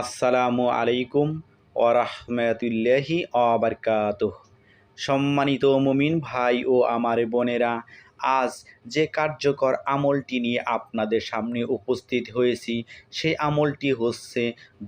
আসসালামু আলাইকুম ওরহমতুল্লাহি অবরকাত সম্মানিত মুমিন ভাই ও আমার বোনেরা, আজ যে কার্যকর আমলটি নিয়ে আপনাদের সামনে উপস্থিত হয়েছি সেই আমলটি হচ্ছে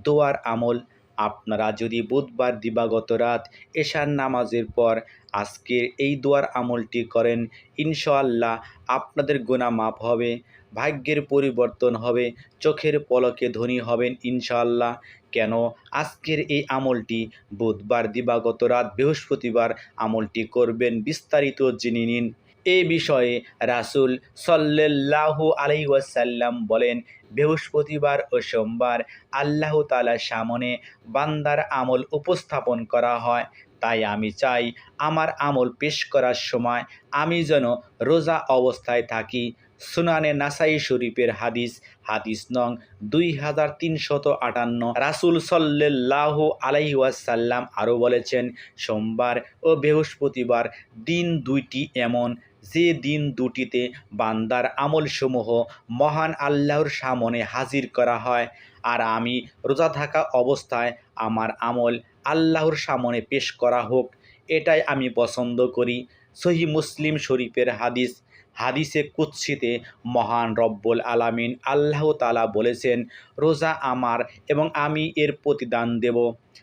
দোয়ার আমল। আপনারা যদি বুধবার দিবাগত রাত এশার নামাজের পর আজকের এই দোয়ার আমলটি করেন, ইনশাআল্লাহ আপনাদের গুণা মাপ হবে, ভাগ্যের পরিবর্তন হবে, চোখের পলকে ধনী হবেন ইনশাআল্লাহ। কেন? আজকের এই আমলটি বুধবার দিবাগত রাত বৃহস্পতিবার আমলটি করবেন, বিস্তারিত জেনে নিন। এ বিষয়ে রাসুল সাল্লাল্লাহু আলাইহি ওয়াসাল্লাম বলেন, বৃহস্পতিবার ও সোমবার আল্লাহ তালার সামনে বান্দার আমল উপস্থাপন করা হয়। তাই আমি চাই আমার আমল পেশ করার সময় আমি যেন রোজা অবস্থায় থাকি। সুনানে নাসাই শরীফের হাদিস হাদিস নং দুই হাজার তিনশত আটান্ন। রাসুল সাল্লাহ আলাইহি ওয়াসাল্লাম আরও বলেছেন, সোমবার ও বৃহস্পতিবার দিন দুইটি এমন। যে দিন দুটিতে বান্দার আমলসমূহ মহান আল্লাহর সামনে হাজির করা হয়, আর আমি রোজা থাকা অবস্থায় আমার আমল আল্লাহর সামনে পেশ করা হোক, এটাই আমি পছন্দ করি। সহি মুসলিম শরীফের হাদিস হাদিসে কুৎসিতে মহান রব্বুল আলামিন আল্লাহ তালা বলেছেন, রোজা আমার এবং আমি এর প্রতিদান দেব।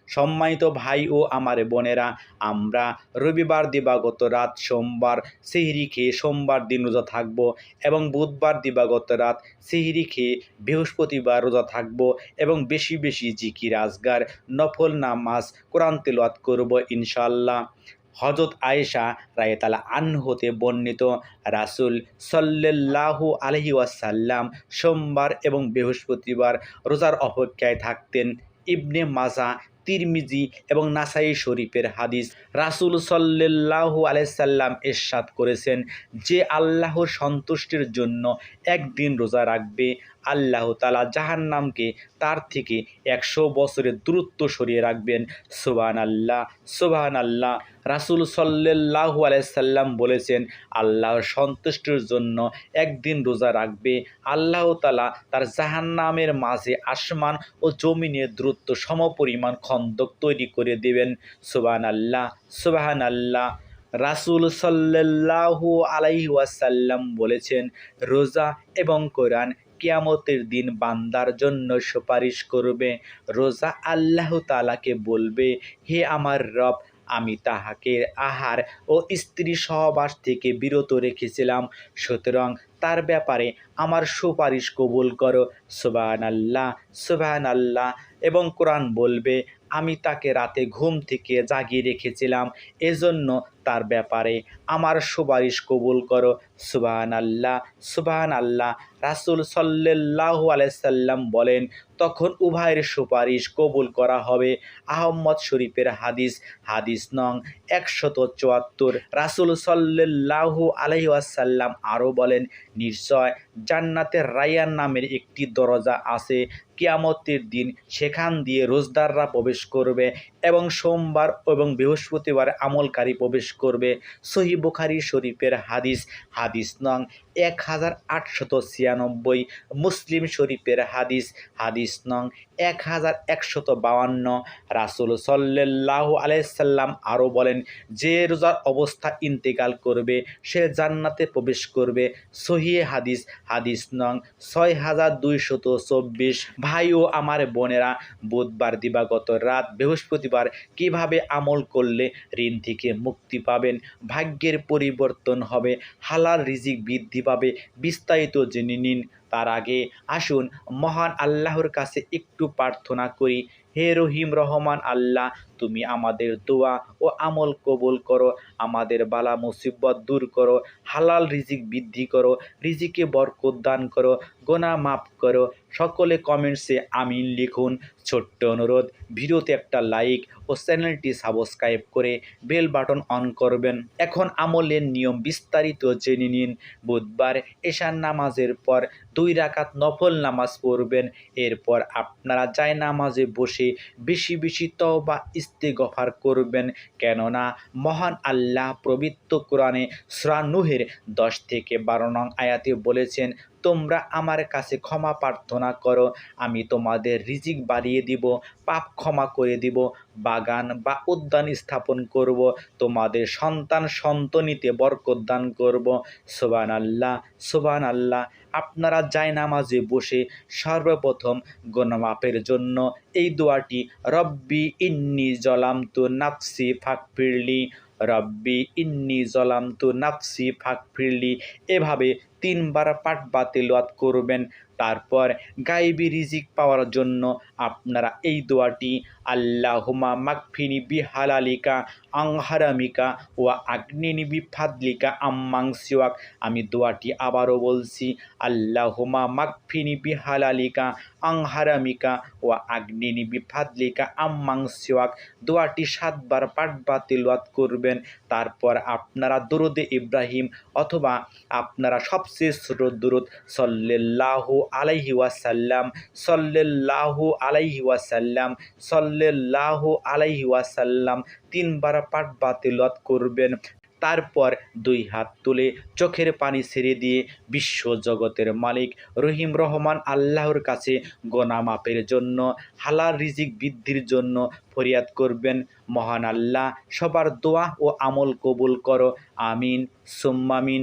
সম্মানিত ভাই ও আমার বোনেরা, আমরা রবিবার দিবাগত রাত সোমবার সিহরি খেয়ে সোমবার দিন রোজা থাকব এবং বুধবার দিবাগত রাত সিহরি খেয়ে বৃহস্পতিবার রোজা থাকব এবং বেশি বেশি জিকির, আজগার, নফল নামাজ, কোরআন তেলাওয়াত করব ইনশাল্লাহ হজরত আয়েশা রায়তালা আন হতে বর্ণিত রাসুল সাল্লাহু আলহি ওয়াসাল্লাম সোমবার এবং বৃহস্পতিবার রোজার অপেক্ষায় থাকতেন ইবনে মাজা, তিরমিজি এবং নাসাই শরীফের হাদিস। রাসুল সাল্লাহু আলাইসাল্লাম এরশাদ করেছেন যে আল্লাহর সন্তুষ্টির জন্য একদিন রোজা রাখবে, আল্লাহ তালা জাহান্নামকে তার থেকে একশো বছরের দূরত্ব সরিয়ে রাখবেন। সুবান আল্লাহ সুবাহান আল্লাহ রাসুল সাল্লাহু আলাইসাল্লাম বলেছেন আল্লাহর সন্তুষ্টির জন্য একদিন রোজা রাখবে। আল্লাহ তালা তার জাহান্নামের মাঝে আসমান ও জমিনের দূরত্ব সমপরিমাণ খন্দক তৈরি করে দেবেন। সুবান আল্লাহ সুবাহান আল্লাহ রাসুল সাল্লাহু আলাইহি ওয়াসাল্লাম বলেছেন, রোজা এবং কোরআন কিয়ামতের দিন বান্দার জন্য সুপারিশ করবে। রোজা আল্লাহ তালাকে বলবে, হে আমার রব আমি তাহাকে আহার ও স্ত্রী সহবাস থেকে বিরত রেখেছিলাম। সুতরাং তার ব্যাপারে আমার সুপারিশ কবুল করো। সুবাহান আল্লাহ সুবাহান আল্লাহ এবং কোরআন বলবে, আমি তাকে রাতে ঘুম থেকে জাগিয়ে রেখেছিলাম। এজন্য তার ব্যাপারে আমার সুপারিশ কবুল করো। সুবাহান আল্লাহ সুবাহান আল্লাহ রাসুল সাল্লাহ আলাইসাল্লাম বলেন, তখন উভয়ের সুপারিশ কবুল করা হবে। আহম্মদ শরীফের হাদিস হাদিস নং একশত চুয়াত্তর। রাসুল সাল্লাহ আলহিউসাল্লাম আরও বলেন, নিশ্চয় জান্নাতের রায়ান নামের একটি দরজা আছে কিয়ামতের দিন সেখান দিয়ে রোজদাররা প্রবেশ করবে এবং সোমবার এবং বৃহস্পতিবার আমলকারী প্রবেশ করবে। সহি বুখারি শরীফের হাদিস হাদিস নং এক হাজার আটশত ছিয়ানব্বই মুসলিম শরীফের হাদিস হাদিস নং এক হাজার একশত বাউান্ন রাসুল সাল্লাহ আলাইসাল্লাম আরও বলেন, যে রোজার অবস্থা ইন্তেকাল করবে, সে জান্নাতে প্রবেশ করবে। সহি হাদিস হাদিস নং ছয় হাজার দুইশত চব্বিশ। ভাই ও আমার বোনেরা, বুধবার দিবাগত রাত বৃহস্পতিবার কীভাবে আমল করলে ঋণ থেকে মুক্তি পাবেন? ভাগ্যের পরিবর্তন হবে, হালাল রিজিক বৃদ্ধি পাবে বিস্তারিত জেনে নিন। তার আগে আসুন, মহান আল্লাহর কাছে একটু প্রার্থনা করি। হে রহিম রহমান আল্লাহ, তুমি আমাদের দোয়া ও আমল কবুল করো, আমাদের বালা মুসিবত দূর করো, হালাল রিজিক বৃদ্ধি করো, রিজিকে বরকত দান করো, গোনা মাফ করো। সকলে কমেন্টসে আমিন লিখুন। ছোট্ট অনুরোধ, ভিডিওতে একটা লাইক ও চ্যানেলটি সাবস্ক্রাইব করে বেল বাটন অন করবেন। এখন আমলের নিয়ম বিস্তারিত জেনে নিন। বুধবার এশান নামাজের পর দুই রাকাত নফল নামাজ পড়বেন। এরপর আপনারা যায় নামাজে বসে বেশি বেশি ইস্তে ইস্তেগফার করবেন। কেননা মহান আল্লাহ প্রবৃত্ত কোরআনে সুরানুহের নূহের দশ থেকে বারো নং আয়াতে বলেছেন তোমরা আমার কাছে ক্ষমা প্রার্থনা করো। আমি তোমাদের রিজিক বাড়িয়ে দিব, পাপ ক্ষমা করে দিব, বাগান বা উদ্যান স্থাপন করব, তোমাদের সন্তান সন্তনিতে বরকত দান করব। সোবান আল্লাহ সোবান আল্লাহ আপনারা যায় নামাজে বসে সর্বপ্রথম গণমাপের জন্য এই দোয়াটি, রব্বি ইন্নি জলাম তু নাফসি ফাঁক ফিরলি রব্বি ইন্নি জলাম তু নাফসি ফাঁক ফিরলি এভাবে তিনবার পাঠ বাতিলাত করবেন। তারপর গাইবি রিজিক পাওয়ার জন্য আপনারা এই দোয়াটি আল্লাহুমা মাকফিনি বি হালালিকা আংহারামিকা ও আগ্নিনি বি ফাদলিকা আম্মাং সিওয়াক। আমি দোয়াটি আবারও বলছি আল্লাহুমা মাকফিনি বি হালালিকা আংহারামিকা ও আগ্নিনি বি ফাদলিকা আম্মাং সিওয়াক। দোয়াটি সাতবার পাঠ বাতিলাত করবেন, তারপর আপনারা দরুদে ইব্রাহিম অথবা আপনারা সবচেয়ে ছোট দরুদ সল্লাল্লাহু আলাইহি ওয়াসাল্লাম, সল্লাল্লাহু আলাইহি ওয়াসাল্লাম, সল্লাল্লাহু আলাইহি ওয়াসাল্লাম তিনবার পাঠ বাতিলত করবেন। তারপর দুই হাত তুলে চোখের পানি ছেড়ে দিয়ে বিশ্ব জগতের মালিক রহিম রহমান আল্লাহর কাছে গোনা মাপের জন্য, হালাল রিজিক বৃদ্ধির জন্য ফরিয়াদ করবেন। মহান আল্লাহ, সবার দোয়া ও আমল কবুল করো। আমিন সুম্মামিন